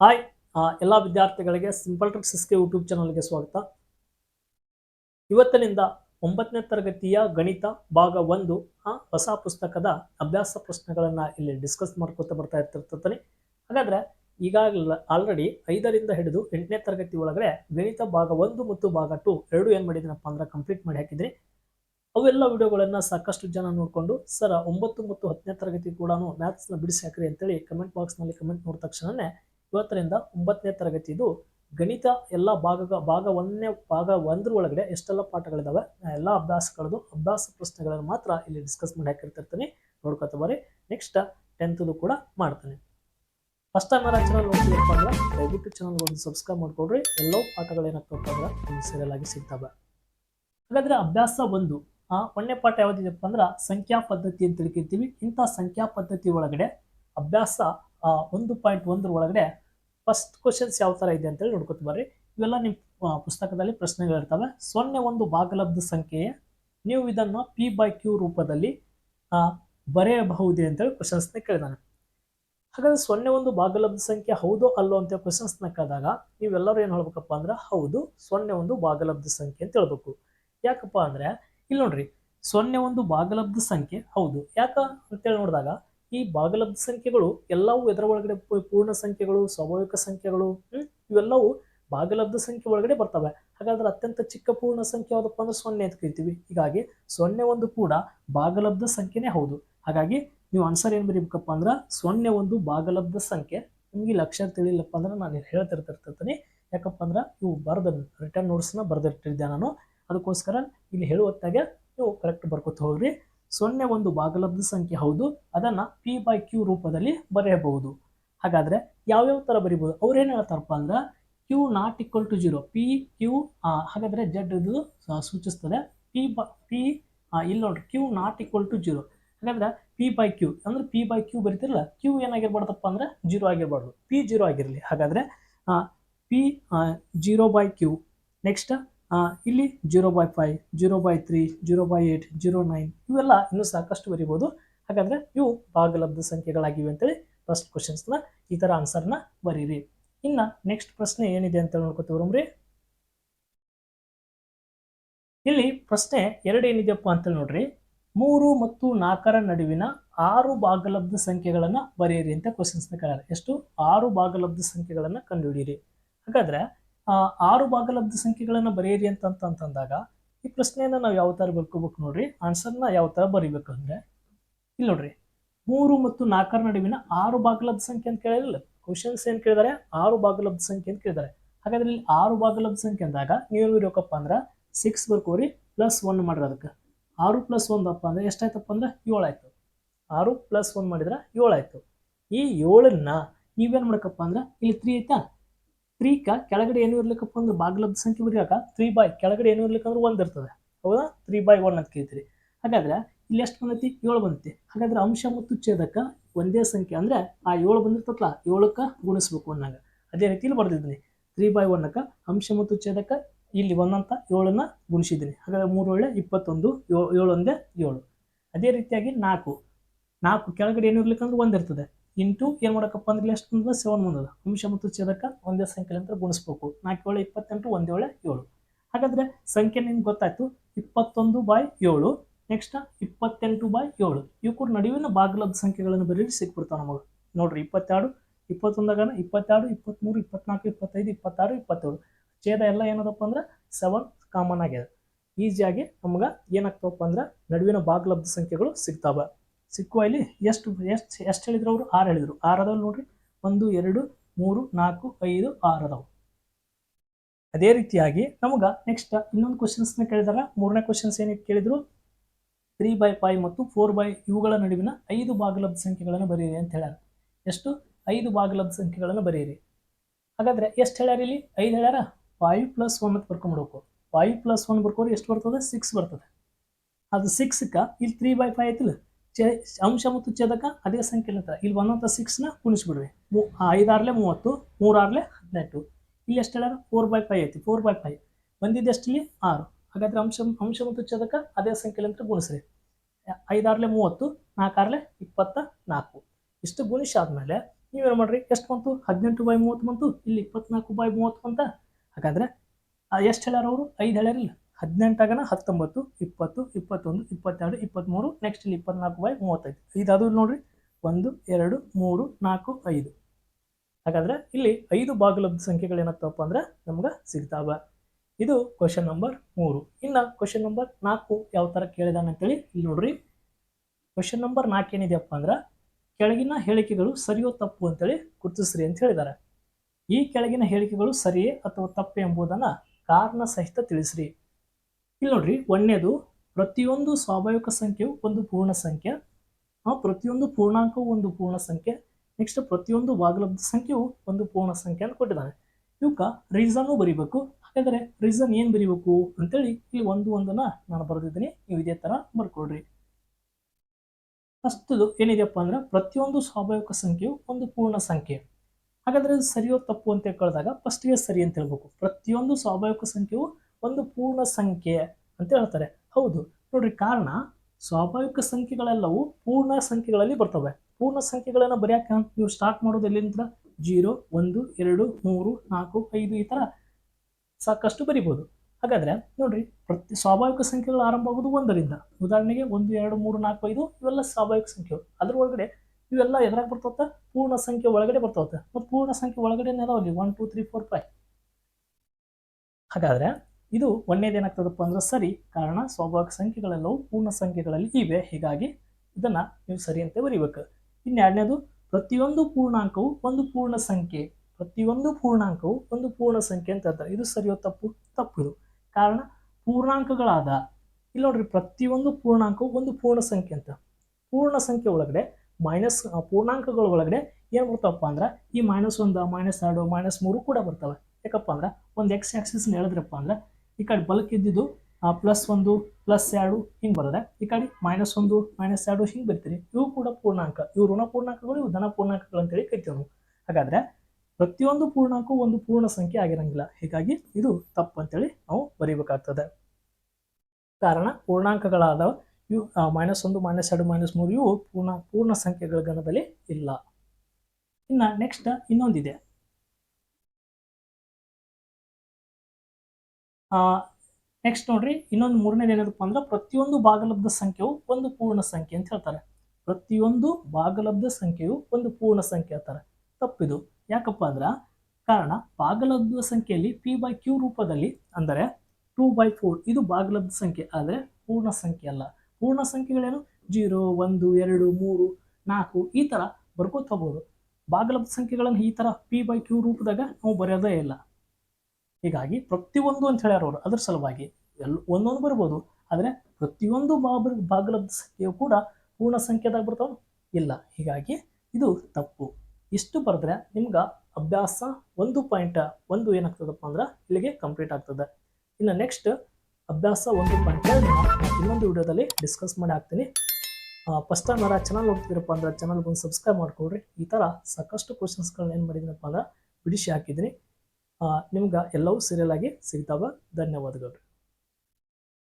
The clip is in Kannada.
ಹಾಯ್ ಎಲ್ಲ ವಿದ್ಯಾರ್ಥಿಗಳಿಗೆ ಸಿಂಪಲ್ ಟ್ರಿಕ್ಸ್ ಎಸ್ಕೆ ಯೂಟ್ಯೂಬ್ ಚಾನಲ್ಗೆ ಸ್ವಾಗತ. ಇವತ್ತಿನಿಂದ ಒಂಬತ್ತನೇ ತರಗತಿಯ ಗಣಿತ ಭಾಗ ಒಂದು ಹೊಸ ಪುಸ್ತಕದ ಅಭ್ಯಾಸ ಪ್ರಶ್ನೆಗಳನ್ನು ಇಲ್ಲಿ ಡಿಸ್ಕಸ್ ಮಾಡ್ಕೊತಾ ಬರ್ತಾ ಇರ್ತಿರ್ತಾನೆ ಹಾಗಾದ್ರೆ ಈಗಾಗಲೇ ಆಲ್ರೆಡಿ ಐದರಿಂದ ಹಿಡಿದು ಎಂಟನೇ ತರಗತಿ ಒಳಗಡೆ ಗಣಿತ ಭಾಗ ಒಂದು ಮತ್ತು ಭಾಗ ಟು ಎರಡು ಏನು ಮಾಡಿದ್ದೀನಪ್ಪ ಅಂದ್ರೆ ಕಂಪ್ಲೀಟ್ ಮಾಡಿ ಹಾಕಿದ್ರಿ. ಅವೆಲ್ಲ ವಿಡಿಯೋಗಳನ್ನು ಸಾಕಷ್ಟು ಜನ ನೋಡಿಕೊಂಡು, ಸರ್, ಒಂಬತ್ತು ಮತ್ತು ಹತ್ತನೇ ತರಗತಿ ಕೂಡ ಮ್ಯಾಥ್ಸ್ನ ಬಿಡಿಸಿ ಹಾಕ್ರಿ ಅಂತೇಳಿ ಕಮೆಂಟ್ ಬಾಕ್ಸ್ನಲ್ಲಿ ಕಮೆಂಟ್ ನೋಡಿದ ತಕ್ಷಣನೇ ಇವತ್ತರಿಂದ ಒಂಬತ್ತನೇ ತರಗತಿದು ಗಣಿತ ಎಲ್ಲ ಭಾಗ ಭಾಗ ಒಂದನೇ ಭಾಗ ಒಂದ್ರ ಒಳಗಡೆ ಎಷ್ಟೆಲ್ಲ ಪಾಠಗಳಿದಾವೆ ಎಲ್ಲ ಅಭ್ಯಾಸಗಳದು ಅಭ್ಯಾಸ ಪ್ರಶ್ನೆಗಳನ್ನು ಮಾತ್ರ ಇಲ್ಲಿ ಡಿಸ್ಕಸ್ ಮಾಡಿ ಹಾಕಿರ್ತಿರ್ತೀನಿ. ನೋಡ್ಕೊತ ಬರ್ರಿ. ನೆಕ್ಸ್ಟ್ ಟೆಂತದು ಕೂಡ ಮಾಡ್ತೀನಿ. ಫಸ್ಟ್ ಟೈಮ್ ಯಾರು ಚಾನಲ್ ನೋಡ್ತೀರಪ್ಪ ಅಂದ್ರೆ ದಯವಿಟ್ಟು ಚಾನಲ್ ಒಂದು ಸಬ್ಸ್ಕ್ರೈಬ್ ಮಾಡ್ಕೊಡ್ರಿ ಎಲ್ಲೋ ಪಾಠಗಳೇನಾಗ್ತಪ್ಪ ಅಂದ್ರೆ ನಿಮ್ಗೆ ಸೀರಿಯಲ್ ಆಗಿ ಸಿಗ್ತವೆ. ಹಾಗಾದ್ರೆ ಅಭ್ಯಾಸ ಒಂದು. ಆ ಒಂದನೇ ಪಾಠ ಯಾವುದಿದೆಪ್ಪ ಅಂದ್ರೆ ಸಂಖ್ಯಾ ಪದ್ಧತಿ ಅಂತ ತಿಳ್ಕಿರ್ತೀವಿ ಇಂಥ ಸಂಖ್ಯಾ ಪದ್ಧತಿ ಒಳಗಡೆ ಅಭ್ಯಾಸ ಒಂದು ಪಾಯಿಂಟ್ ಒಂದರ ಒಳಗಡೆ ಫಸ್ಟ್ ಕ್ವಶನ್ಸ್ ಯಾವ ಥರ ಇದೆ ಅಂತೇಳಿ ನೋಡ್ಕೊತ ಬರ್ರಿ. ಇವೆಲ್ಲ ನಿಮ್ಮ ಪುಸ್ತಕದಲ್ಲಿ ಪ್ರಶ್ನೆಗಳಿರ್ತವೆ. ಸೊನ್ನೆ ಒಂದು ಭಾಗಲಬ್ಧ ಸಂಖ್ಯೆಯ ನೀವು ಇದನ್ನು ಪಿ ಬೈ ಕ್ಯೂ ರೂಪದಲ್ಲಿ ಬರೆಯಬಹುದೇ ಅಂತೇಳಿ ಕ್ವಶನ್ಸ್ನ ಕೇಳಿದಾನೆ. ಹಾಗಾದ್ರೆ ಸೊನ್ನೆ ಒಂದು ಭಾಗಲಬ್ಧ ಸಂಖ್ಯೆ ಹೌದೋ ಅಲ್ಲೋ ಅಂತ ಕ್ವಶನ್ಸ್ನ ಕೇಳಿದಾಗ ನೀವೆಲ್ಲರೂ ಏನು ಹೇಳ್ಬೇಕಪ್ಪ ಅಂದ್ರೆ ಹೌದು, ಸೊನ್ನೆ ಒಂದು ಭಾಗಲಬ್ಧ ಸಂಖ್ಯೆ ಅಂತ ಹೇಳ್ಬೇಕು. ಯಾಕಪ್ಪ ಅಂದ್ರೆ, ಇಲ್ಲಿ ನೋಡ್ರಿ, ಸೊನ್ನೆ ಒಂದು ಭಾಗಲಬ್ಧ ಸಂಖ್ಯೆ ಹೌದು. ಯಾಕ ಅಂತೇಳಿ ನೋಡಿದಾಗ ಈ ಭಾಗಲಬ್ಧ ಸಂಖ್ಯೆಗಳು ಎಲ್ಲವೂ ಎದರ ಒಳಗಡೆ ಪೂರ್ಣ ಸಂಖ್ಯೆಗಳು, ಸ್ವಾಭಾವಿಕ ಸಂಖ್ಯೆಗಳು ಇವೆಲ್ಲವೂ ಭಾಗಲಬ್ಧ ಸಂಖ್ಯೆ ಒಳಗಡೆ ಬರ್ತವೆ. ಹಾಗಾದ್ರೆ ಅತ್ಯಂತ ಚಿಕ್ಕ ಪೂರ್ಣ ಸಂಖ್ಯೆ ಯಾವುದಪ್ಪ ಅಂದ್ರೆ ಸೊನ್ನೆ ಅಂತ ಕರಿತೀವಿ. ಹೀಗಾಗಿ ಸೊನ್ನೆ ಒಂದು ಕೂಡ ಭಾಗಲಬ್ಧ ಸಂಖ್ಯೆನೇ ಹೌದು. ಹಾಗಾಗಿ ನೀವು ಆನ್ಸರ್ ಏನು ಬರೀಬೇಕಪ್ಪ ಅಂದ್ರೆ ಸೊನ್ನೆ ಒಂದು ಭಾಗಲಬ್ಧ ಸಂಖ್ಯೆ. ನಿಮ್ಗೆ ಇಲ್ಲಿ ತಿಳಿಲ್ಲಪ್ಪ ಅಂದ್ರೆ ನಾನು ಹೇಳ್ತಿರ್ತಿರ್ತೀನಿ ಯಾಕಪ್ಪ ಅಂದ್ರೆ ಇವು ಬರೆದ ರಿಟರ್ನ್ ನೋಟ್ಸ್ನ ಬರೆದಿಟ್ಟಿದ್ದೆ ನಾನು. ಅದಕ್ಕೋಸ್ಕರ ಇಲ್ಲಿ ಹೇಳುವತ್ತಾಗೆ ನೀವು ಕರೆಕ್ಟ್ ಬರ್ಕೊತ ಹೋಗ್ರಿ. ಸೊನ್ನೆ ಒಂದು ಭಾಗಲಬ್ಧ ಸಂಖ್ಯೆ ಹೌದು. ಅದನ್ನು ಪಿ ಬೈ ಕ್ಯೂ ರೂಪದಲ್ಲಿ ಬರೆಯಬಹುದು. ಹಾಗಾದರೆ ಯಾವ್ಯಾವ ಥರ ಬರಿಬೋದು? ಅವ್ರೇನು ಹೇಳ್ತಾರಪ್ಪ ಅಂದ್ರೆ Q not equal to zero P Q ಹಾಗಾದರೆ ಜಡ್ ಇದು ಸೂಚಿಸ್ತದೆ. ಪಿ ಬ ಪಿ ಇಲ್ಲಿ ನೋಡ್ರಿ Q not equal to zero ಹಾಗಾದ್ರೆ ಪಿ ಬೈ ಕ್ಯೂ ಅಂದ್ರೆ ಪಿ ಬೈ ಕ್ಯೂ ಬರಿತಿರಲ್ಲ ಕ್ಯೂ ಏನಾಗಿರ್ಬಾರ್ದಪ್ಪ ಅಂದ್ರೆ ಜೀರೋ ಆಗಿರ್ಬಾರ್ದು. ಪಿ ಜೀರೋ ಆಗಿರಲಿ. ಹಾಗಾದರೆ P zero by Q next ಇಲ್ಲಿ zero by five, zero by three, zero by eight zero nine ಇವೆಲ್ಲ ಇನ್ನೂ ಸಾಕಷ್ಟು ಬರಿಬೋದು. ಹಾಗಾದ್ರೆ ಇವು ಭಾಗಲಬ್ಧ ಸಂಖ್ಯೆಗಳಾಗಿವೆ ಅಂತೇಳಿ ಫಸ್ಟ್ ಕ್ವಶನ್ಸ್ನ ಈ ಥರ ಆನ್ಸರ್ನ ಬರೀರಿ. ಇನ್ನು ನೆಕ್ಸ್ಟ್ ಪ್ರಶ್ನೆ ಏನಿದೆ ಅಂತ ನೋಡ್ಕೊತೀವ್ರಿ ಇಲ್ಲಿ ಪ್ರಶ್ನೆ ಎರಡು ಏನಿದೆಯಪ್ಪ ಅಂತ ನೋಡ್ರಿ. ಮೂರು ಮತ್ತು ನಾಲ್ಕರ ನಡುವಿನ ಆರು ಭಾಗಲಬ್ಧ ಸಂಖ್ಯೆಗಳನ್ನು ಬರೆಯಿರಿ ಅಂತ ಕ್ವಶನ್ಸ್ನ ಕೇಳ್ಯಾರ ಎಷ್ಟು? ಆರು ಭಾಗಲಬ್ಧ ಸಂಖ್ಯೆಗಳನ್ನು ಕಂಡುಹಿಡಿಯಿರಿ. ಹಾಗಾದ್ರೆ ಆರು ಭಾಗಲಬ್ಧ ಸಂಖ್ಯೆಗಳನ್ನು ಬರೆಯಿರಿ ಅಂತ ಅಂತ ಈ ಪ್ರಶ್ನೆಯನ್ನ ನಾವು ಯಾವ ಥರ ಬರ್ಕೋಬೇಕು ನೋಡ್ರಿ? ಆನ್ಸರ್ನ ಯಾವ ಥರ ಬರಿಬೇಕು ಅಂದರೆ ಇಲ್ಲಿ ನೋಡ್ರಿ. ಮೂರು ಮತ್ತು ನಾಲ್ಕರ ನಡುವಿನ ಆರು ಭಾಗಲಬ್ಧ ಸಂಖ್ಯೆ ಅಂತ ಕೇಳಿಲ್ಲ ಕ್ವಶನ್ಸ್ ಏನು ಕೇಳಿದಾರೆ? ಆರು ಭಾಗಲಬ್ಧ ಸಂಖ್ಯೆ ಅಂತ ಕೇಳಿದಾರೆ. ಹಾಗಾದ್ರೆ ಇಲ್ಲಿ ಆರು ಭಾಗಲಬ್ಧ ಸಂಖ್ಯೆ ಅಂದಾಗ ನೀವು ಇರೋಕಪ್ಪ ಅಂದ್ರೆ ಸಿಕ್ಸ್ ಬರ್ಕೋರಿ ಪ್ಲಸ್ ಒನ್ ಮಾಡ್ರಿ ಅದಕ್ಕೆ. ಆರು ಪ್ಲಸ್ ಒಂದಪ್ಪ ಅಂದ್ರೆ ಎಷ್ಟಾಯ್ತಪ್ಪ ಅಂದ್ರೆ ಏಳು ಆಯ್ತು ಆರು ಪ್ಲಸ್ ಒನ್ ಮಾಡಿದ್ರೆ ಏಳು ಆಯ್ತು ಈ ಏಳನ್ನ ನೀವೇನು ಮಾಡಕಪ್ಪ ಅಂದ್ರೆ ಇಲ್ಲಿ ತ್ರೀ ಐತಾ? ತ್ರೀಕ ಕೆಳಗಡೆ ಏನು ಇರ್ಲಿಕ್ಕಪ್ಪ ಅಂದ್ರೆ ಭಾಗಲಬ್ಧ ಸಂಖ್ಯೆ ಬರೆಯಾಕ ತ್ರೀ ಬೈ ಕೆಳಗಡೆ ಏನು ಇರ್ಲಿಕ್ಕಂದ್ರೆ ಒಂದು ಇರ್ತದೆ. ಹೌದಾ? ತ್ರೀ ಬೈ ಒನ್ ಅಂತ ಕೇಳ್ತೀರಿ. ಹಾಗಾದ್ರೆ ಇಲ್ಲಿ ಎಷ್ಟು ಬಂದೈತಿ? ಏಳು ಬಂದೈತಿ. ಹಾಗಾದ್ರೆ ಅಂಶ ಮತ್ತು ಛೇದಕ ಒಂದೇ ಸಂಖ್ಯೆ ಅಂದ್ರೆ ಆ ಏಳು ಬಂದಿರ್ತಲ್ಲ ಏಳಕ್ಕ ಗುಣಿಸ್ಬೇಕು ಅನ್ನಂಗ ಅದೇ ರೀತಿಯಲ್ಲಿ ಬರ್ದಿದ್ದೀನಿ. ತ್ರೀ ಬೈ ಒನ್ನಕ್ಕೆ ಅಂಶ ಮತ್ತು ಛೇದಕ ಇಲ್ಲಿ ಒಂದಂತ ಏಳನ್ನ ಗುಣಿಸಿದ್ದೀನಿ. ಹಾಗಾದ್ರೆ ಮೂರು ಒಳ್ಳೆ ಇಪ್ಪತ್ತೊಂದು ಏಳು ಏಳು ಒಂದೇ ಏಳು. ಅದೇ ರೀತಿಯಾಗಿ ನಾಲ್ಕು. ನಾಲ್ಕು ಕೆಳಗಡೆ ಏನು ಇರ್ಲಿಕ್ಕಂದ್ರೆ ಒಂದು ಇರ್ತದೆ. ಇಂಟು ಏನು ಮಾಡಕಪ್ಪ ಅಂದ್ರೆ ಎಷ್ಟು ಬಂದದ ಸೆವೆನ್ ಬಂದದ ಅಂಶ ಮತ್ತು ಛೇದಕ ಒಂದೇ ಸಂಖ್ಯೆಲಿಂದ ಗುಣಿಸ್ಬೇಕು. ನಾಲ್ಕು ಏಳು ಇಪ್ಪತ್ತೆಂಟು ಒಂದು ಏಳು. ಏಳು ಹಾಗಾದ್ರೆ ಸಂಖ್ಯೆ ನಿಮ್ಗೆ ಗೊತ್ತಾಯ್ತು. ಇಪ್ಪತ್ತೊಂದು ಬೈ ಏಳು, ನೆಕ್ಸ್ಟ್ ಇಪ್ಪತ್ತೆಂಟು ಬಾಯ್ ಏಳು. ಇವು ಕೂಡ ನಡುವಿನ ಬಾಗಿಲದ ಸಂಖ್ಯೆಗಳನ್ನು ಬರೀಲಿ ಸಿಕ್ಬಿಡ್ತಾವೆ ನಮಗೆ. ನೋಡ್ರಿ, ಇಪ್ಪತ್ತೆರಡು ಇಪ್ಪತ್ತೊಂದಾಗ ಇಪ್ಪತ್ತೆರಡು ಇಪ್ಪತ್ತ್ಮೂರು ಇಪ್ಪತ್ನಾಲ್ಕು, ಇಪ್ಪತ್ತೈದು, ಇಪ್ಪತ್ತಾರು, ಇಪ್ಪತ್ತೇಳು. ಛೇದ ಎಲ್ಲ ಏನದಪ್ಪ ಅಂದ್ರೆ ಸೆವೆನ್ ಕಾಮನ್ ಆಗ್ಯದ. ಈಸಿಯಾಗಿ ನಮ್ಗೆ ಏನಾಗ್ತವಪ್ಪ ಅಂದ್ರೆ ನಡುವಿನ ಭಾಗಲಬ್ಧ ಸಂಖ್ಯೆಗಳು ಸಿಗ್ತಾವೆ. ಸಿಕ್ಕುವ ಇಲ್ಲಿ ಎಷ್ಟು ಎಷ್ಟು ಎಷ್ಟು ಹೇಳಿದ್ರು ಅವರು? ಆರು ಹೇಳಿದ್ರು. ಆರು ಅದಾವ ನೋಡ್ರಿ. ಒಂದು, ಎರಡು, ಮೂರು, ನಾಲ್ಕು, ಐದು, ಆರು ಅದಾವು. ಅದೇ ರೀತಿಯಾಗಿ ನಮಗೆ ನೆಕ್ಸ್ಟ್ ಇನ್ನೊಂದು ಕ್ವಶನ್ಸ್ನ ಕೇಳಿದಾರ. ಮೂರನೇ ಕ್ವಶನ್ಸ್ ಏನಕ್ಕೆ ಕೇಳಿದ್ರು? ತ್ರೀ ಬೈ ಫೈವ್ ಮತ್ತು ಫೋರ್ ಬೈ ಇವುಗಳ ನಡುವಿನ ಐದು ಭಾಗಲಬ್ಧ ಸಂಖ್ಯೆಗಳನ್ನು ಬರೆಯಿರಿ ಅಂತ ಹೇಳ್ಯಾರ. ಎಷ್ಟು? ಐದು ಭಾಗಲಬ್ಧ ಸಂಖ್ಯೆಗಳನ್ನು ಬರೆಯಿರಿ. ಹಾಗಾದ್ರೆ ಎಷ್ಟು ಹೇಳ್ಯಾರ ಇಲ್ಲಿ? ಐದು ಹೇಳ್ಯಾರ? ಫೈವ್ ಪ್ಲಸ್ ಒನ್ ಅಂತ ಬರ್ಕೊಂಡ್ಬಿಡ್ಬೇಕು ಫೈವ್ ಪ್ಲಸ್ ಒನ್ ಬರ್ಕೋರಿ ಎಷ್ಟು ಬರ್ತದೆ? ಸಿಕ್ಸ್ ಬರ್ತದೆ. ಅದು ಸಿಕ್ಸ್ಗೆ ಇಲ್ಲಿ ತ್ರೀ ಬೈ ಫೈವ್ ಐತಿಲ್ಲ? ಅಂಶ ಮತ್ತು ಛೇದಕ ಅದೇ ಸಂಖ್ಯೆ ಇಲ್ಲಿ ಅಂತ ಸಿಕ್ಸ್ನ ಕುಣಿಸ್ಬಿಡ್ರಿ ಮೂ ಐದಾರ್ಲೆ ಮೂವತ್ತು, ಮೂರಾರ್ಲೆ ಹದಿನೆಂಟು. ಇಲ್ಲಿ ಎಷ್ಟು ಹೇಳ್ಯಾರ? ಫೋರ್ ಬೈ ಫೈವ್ ಐತಿ. ಫೋರ್ ಬೈ ಫೈವ್ ಬಂದಿದ್ದೆಷ್ಟು ಇಲ್ಲಿ? ಆರು. ಹಾಗಾದ್ರೆ ಅಂಶ ಅಂಶ ಮತ್ತು ಛೇದಕ ಅದೇ ಸಂಖ್ಯೆಲಿಂದ ಗುಣಿಸ್ರಿ. ಐದಾರ್ಲೆ ಮೂವತ್ತು, ನಾಲ್ಕಾರ್ಲೆ ಇಪ್ಪತ್ತ ನಾಲ್ಕು. ಇಷ್ಟು ಗುಣಿಸಿ ಆದಮೇಲೆ ನೀವೇನು ಮಾಡ್ರಿ? ಎಷ್ಟು ಬಂತು? ಹದಿನೆಂಟು ಬೈ ಮೂವತ್ತು ಬಂತು. ಇಲ್ಲಿ ಇಪ್ಪತ್ನಾಲ್ಕು ಬೈ ಮೂವತ್ತು ಅಂತ ಹಾಗಾದ್ರೆ ಎಷ್ಟು ಹೇಳ್ಯಾರ ಅವರು? ಐದು ಹೇಳ್ಯಾರಿಲ್ಲ ಹದಿನೆಂಟಾಗನ ಹತ್ತೊಂಬತ್ತು, ಇಪ್ಪತ್ತು, ಇಪ್ಪತ್ತೊಂದು, ಇಪ್ಪತ್ತೆರಡು ಇಪ್ಪತ್ತ್ಮೂರು ನೆಕ್ಸ್ಟ್ ಇಲ್ಲಿ ಇಪ್ಪತ್ನಾಲ್ಕು ಬೈ ಮೂವತ್ತೈದು. ಇದಾದ ನೋಡಿರಿ. ಒಂದು, ಎರಡು, ಮೂರು, ನಾಲ್ಕು, ಐದು. ಹಾಗಾದ್ರೆ ಇಲ್ಲಿ ಐದು ಬಾಗಿಲದ ಸಂಖ್ಯೆಗಳು ಏನಾಗ್ತವಪ್ಪ ಅಂದ್ರೆ ನಮ್ಗೆ ಸಿಗ್ತಾವ. ಇದು ಕ್ವಶನ್ ನಂಬರ್ ಮೂರು. ಇನ್ನು ಕ್ವಶನ್ ನಂಬರ್ ನಾಲ್ಕು ಯಾವ ಥರ ಕೇಳಿದಾನೆ ಅಂತೇಳಿ ಇಲ್ಲಿ ನೋಡ್ರಿ. ಕ್ವಶನ್ ನಂಬರ್ ನಾಲ್ಕು ಏನಿದೆಯಪ್ಪ ಅಂದ್ರೆ ಕೆಳಗಿನ ಹೇಳಿಕೆಗಳು ಸರಿಯೋ ತಪ್ಪು ಅಂತೇಳಿ ಗುರುತಿಸ್ರಿ ಅಂತ ಹೇಳಿದ್ದಾರೆ ಈ ಕೆಳಗಿನ ಹೇಳಿಕೆಗಳು ಸರಿಯೇ ಅಥವಾ ತಪ್ಪೆ ಎಂಬುದನ್ನು ಕಾರಣ ಸಹಿತ ತಿಳಿಸ್ರಿ. ಇಲ್ಲಿ ನೋಡ್ರಿ, ಒಂದನೇದು, ಪ್ರತಿಯೊಂದು ಸ್ವಾಭಾವಿಕ ಸಂಖ್ಯೆಯು ಒಂದು ಪೂರ್ಣ ಸಂಖ್ಯೆ. ಪ್ರತಿಯೊಂದು ಪೂರ್ಣಾಂಕವು ಒಂದು ಪೂರ್ಣ ಸಂಖ್ಯೆ. ನೆಕ್ಸ್ಟ್ ಪ್ರತಿಯೊಂದು ಭಾಗಲಬ್ಧ ಸಂಖ್ಯೆಯು ಒಂದು ಪೂರ್ಣ ಸಂಖ್ಯೆ ಅಂತ ಕೊಟ್ಟಿದ್ದಾರೆ ಇವಕ್ಕ ರೀಸನ್ನು ಬರಿಬೇಕು. ಹಾಗಾದ್ರೆ ರೀಸನ್ ಏನು ಬರಿಬೇಕು ಅಂತೇಳಿ ಇಲ್ಲಿ ಒಂದು ಒಂದನ್ನ ನಾನು ಬರೆದಿದ್ದೀನಿ. ನೀವು ಇದೇ ಥರ ಬರ್ಕೊಡ್ರಿ. ಫಸ್ಟ್ದು ಏನಿದೆಯಪ್ಪ ಅಂದ್ರೆ ಪ್ರತಿಯೊಂದು ಸ್ವಾಭಾವಿಕ ಸಂಖ್ಯೆಯು ಒಂದು ಪೂರ್ಣ ಸಂಖ್ಯೆ. ಹಾಗಾದ್ರೆ ಸರಿಯೋ ತಪ್ಪು ಅಂತ ಕೇಳಿದಾಗ ಫಸ್ಟ್ಗೆ ಸರಿ ಅಂತ ಹೇಳ್ಬೇಕು. ಪ್ರತಿಯೊಂದು ಸ್ವಾಭಾವಿಕ ಸಂಖ್ಯೆಯು ಒಂದು ಪೂರ್ಣ ಸಂಖ್ಯೆ ಅಂತ ಹೇಳ್ತಾರೆ. ಹೌದು. ನೋಡ್ರಿ, ಕಾರಣ ಸ್ವಾಭಾವಿಕ ಸಂಖ್ಯೆಗಳೆಲ್ಲವೂ ಪೂರ್ಣ ಸಂಖ್ಯೆಗಳಲ್ಲಿ ಬರ್ತವೆ. ಪೂರ್ಣ ಸಂಖ್ಯೆಗಳನ್ನು ಬರೆಯಕ್ಕೆ ನೀವು ಸ್ಟಾರ್ಟ್ ಮಾಡೋದು ಎಲ್ಲಿಂದ ಜೀರೋ, ಒಂದು, ಎರಡು, ಮೂರು, ನಾಲ್ಕು, ಐದು ಈ ಥರ ಸಾಕಷ್ಟು ಬರಿಬೋದು. ಹಾಗಾದ್ರೆ ನೋಡ್ರಿ, ಪ್ರತಿ ಸ್ವಾಭಾವಿಕ ಸಂಖ್ಯೆಗಳು ಆರಂಭ ಆಗೋದು ಒಂದರಿಂದ. ಉದಾಹರಣೆಗೆ ಒಂದು, ಎರಡು, ಮೂರು, ನಾಲ್ಕು, ಐದು ಇವೆಲ್ಲ ಸ್ವಾಭಾವಿಕ ಸಂಖ್ಯೆಗಳು. ಅದ್ರ ಒಳಗಡೆ ಇವೆಲ್ಲ ಎದ್ರಾಗ ಬರ್ತಾವತ್ತ? ಪೂರ್ಣ ಸಂಖ್ಯೆ ಒಳಗಡೆ ಬರ್ತಾವತ್ತೆ. ಮತ್ತು ಪೂರ್ಣ ಸಂಖ್ಯೆ ಒಳಗಡೆ ಅದಾವಲ್ಲಿ? One two three four five ಹಾಗಾದ್ರೆ ಇದು ಏನಾಗ್ತದಪ್ಪ ಅಂದ್ರೆ ಸರಿ, ಕಾರಣ ಸ್ವಾಭಾವಿಕ ಸಂಖ್ಯೆಗಳೆಲ್ಲವೂ ಪೂರ್ಣ ಸಂಖ್ಯೆಗಳಲ್ಲಿ ಇವೆ. ಹೀಗಾಗಿ ಇದನ್ನ ನೀವು ಸರಿ ಅಂತ ಬರೀಬೇಕು. ಇನ್ನೆರಡನೇದು ಪ್ರತಿಯೊಂದು ಪೂರ್ಣಾಂಕವು ಒಂದು ಪೂರ್ಣ ಸಂಖ್ಯೆ. ಪ್ರತಿಯೊಂದು ಪೂರ್ಣಾಂಕವು ಒಂದು ಪೂರ್ಣ ಸಂಖ್ಯೆ ಅಂತ ಹೇಳ್ತಾರೆ. ಇದು ಸರಿಯೋ ತಪ್ಪು? ತಪ್ಪು ಇದು ಕಾರಣ ಪೂರ್ಣಾಂಕಗಳಾದ, ಇಲ್ಲಿ ನೋಡ್ರಿ ಪ್ರತಿಯೊಂದು ಪೂರ್ಣಾಂಕವು ಒಂದು ಪೂರ್ಣ ಸಂಖ್ಯೆ ಅಂತ. ಪೂರ್ಣ ಸಂಖ್ಯೆ ಒಳಗಡೆ ಮೈನಸ್ ಪೂರ್ಣಾಂಕಗಳ ಒಳಗಡೆ ಏನು ಬರ್ತಾವಪ್ಪ ಅಂದ್ರೆ ಈ ಮೈನಸ್ ಒಂದು, ಮೈನಸ್ ಎರಡು, ಮೈನಸ್ ಮೂರು ಕೂಡ ಬರ್ತವೆ. ಯಾಕಪ್ಪ ಅಂದ್ರೆ ಒಂದು ಎಕ್ಸ್ ಆಕ್ಸಿಸ್ನ ಹೇಳಿದ್ರಪ್ಪ ಅಂದ್ರೆ ಈ ಕಡೆ ಬಲ್ಕ್ ಇದ್ದಿದ್ದು ಪ್ಲಸ್ ಒಂದು ಪ್ಲಸ್ ಎರಡು ಹಿಂಗೆ ಬರುತ್ತೆ. ಈ ಕಡೆ ಮೈನಸ್ ಒಂದು ಮೈನಸ್ ಎರಡು ಹಿಂಗೆ ಬರ್ತೀರಿ. ಇವು ಕೂಡ ಪೂರ್ಣಾಂಕ. ಇವು ಋಣ ಪೂರ್ಣಾಂಕಗಳು, ಇವು ಧನ ಪೂರ್ಣಾಂಕಗಳು ಅಂತೇಳಿ ಕರಿತೀವಿ ಹಾಗಾದ್ರೆ ಪ್ರತಿಯೊಂದು ಪೂರ್ಣಾಂಕವು ಒಂದು ಪೂರ್ಣ ಸಂಖ್ಯೆ ಆಗಿರಂಗಿಲ್ಲ. ಹೀಗಾಗಿ ಇದು ತಪ್ಪು ಅಂತೇಳಿ ನಾವು ಬರೀಬೇಕಾಗ್ತದೆ. ಕಾರಣ ಪೂರ್ಣಾಂಕಗಳಾದ ಇವು ಮೈನಸ್ ಒಂದು ಮೈನಸ್ ಎರಡು ಮೈನಸ್ ಮೂರು, ಇವು ಪೂರ್ಣ ಪೂರ್ಣ ಸಂಖ್ಯೆಗಳ ಗಣದಲ್ಲಿ ಇಲ್ಲ. ಇನ್ನು ನೆಕ್ಸ್ಟ್ ಇನ್ನೊಂದಿದೆ. ನೆಕ್ಸ್ಟ್ ನೋಡ್ರಿ, ಇನ್ನೊಂದು ಮೂರನೇದು ಏನದಪ್ಪ ಅಂದ್ರೆ ಪ್ರತಿಯೊಂದು ಭಾಗಲಬ್ಧ ಸಂಖ್ಯೆಯು ಒಂದು ಪೂರ್ಣ ಸಂಖ್ಯೆ ಅಂತ ಹೇಳ್ತಾರೆ. ಪ್ರತಿಯೊಂದು ಭಾಗಲಬ್ಧ ಸಂಖ್ಯೆಯು ಒಂದು ಪೂರ್ಣ ಸಂಖ್ಯೆ ಹೇಳ್ತಾರೆ ತಪ್ಪಿದು. ಯಾಕಪ್ಪ ಅಂದ್ರೆ, ಕಾರಣ ಭಾಗಲಬ್ಧ ಸಂಖ್ಯೆಯಲ್ಲಿ ಪಿ ಬೈ ಕ್ಯೂ ರೂಪದಲ್ಲಿ ಅಂದರೆ ಟೂ ಬೈ ಫೋರ್ ಇದು ಭಾಗಲಬ್ಧ ಸಂಖ್ಯೆ, ಆದರೆ ಪೂರ್ಣ ಸಂಖ್ಯೆ ಅಲ್ಲ. ಪೂರ್ಣ ಸಂಖ್ಯೆಗಳೇನು? ಜೀರೋ, ಒಂದು, ಎರಡು, ಮೂರು, ನಾಲ್ಕು, ಈ ಥರ ಬರ್ಕೋತ ಹೋಗ್ಬೋದು ಭಾಗಲಬ್ಧ ಸಂಖ್ಯೆಗಳನ್ನು ಈ ಥರ ಪಿ ಬೈ ಕ್ಯೂ ರೂಪದಾಗ ನಾವು ಬರೆಯೋದೇ ಇಲ್ಲ. ಹೀಗಾಗಿ ಪ್ರತಿಯೊಂದು ಅಂತ ಹೇಳ್ಯಾರ ಅವರು, ಅದ್ರ ಸಲುವಾಗಿ ಎಲ್, ಒಂದೊಂದು ಬರ್ಬೋದು, ಆದರೆ ಪ್ರತಿಯೊಂದು ಬಾಬ ಭಾಗಲಬ್ಧ ಸಂಖ್ಯೆಯು ಕೂಡ ಪೂರ್ಣ ಸಂಖ್ಯೆದಾಗ ಬರ್ತಾವ? ಇಲ್ಲ. ಹೀಗಾಗಿ ಇದು ತಪ್ಪು. ಇಷ್ಟು ಬರೆದ್ರೆ ನಿಮ್ಗೆ ಅಭ್ಯಾಸ ಒಂದು ಪಾಯಿಂಟ್ ಒಂದು ಏನಾಗ್ತದಪ್ಪ ಅಂದ್ರೆ ಇಲ್ಲಿಗೆ ಕಂಪ್ಲೀಟ್ ಆಗ್ತದೆ. ಇನ್ನು ನೆಕ್ಸ್ಟ್ ಅಭ್ಯಾಸ ಒಂದು ಪಾಯಿಂಟ್ ಇನ್ನೊಂದು ವಿಡಿಯೋದಲ್ಲಿ ಡಿಸ್ಕಸ್ ಮಾಡಿ ಹಾಕ್ತೀನಿ. ಫಸ್ಟ್ ಟೈಮ್ ಯಾರು ಚಾನಲ್ ನೋಡ್ತಿದ್ದೀರಪ್ಪ ಅಂದ್ರೆ ಚಾನಲ್ಗೆ ಒಂದು ಸಬ್ಸ್ಕ್ರೈಬ್ ಮಾಡ್ಕೊಳ್ರಿ. ಈ ಥರ ಸಾಕಷ್ಟು ಕ್ವಶನ್ಸ್ಗಳನ್ನ ಏನು ಮಾಡಿದ್ದೀನಪ್ಪ ಅಂದ್ರೆ ಬಿಡಿಸಿ ಹಾಕಿದ್ದೀನಿ. ನಿಮ್ಗೆ ಎಲ್ಲವೂ ಸೀರಿಯಲ್ ಆಗಿ ಸಿಗ್ತಾವ. ಧನ್ಯವಾದಗಳು.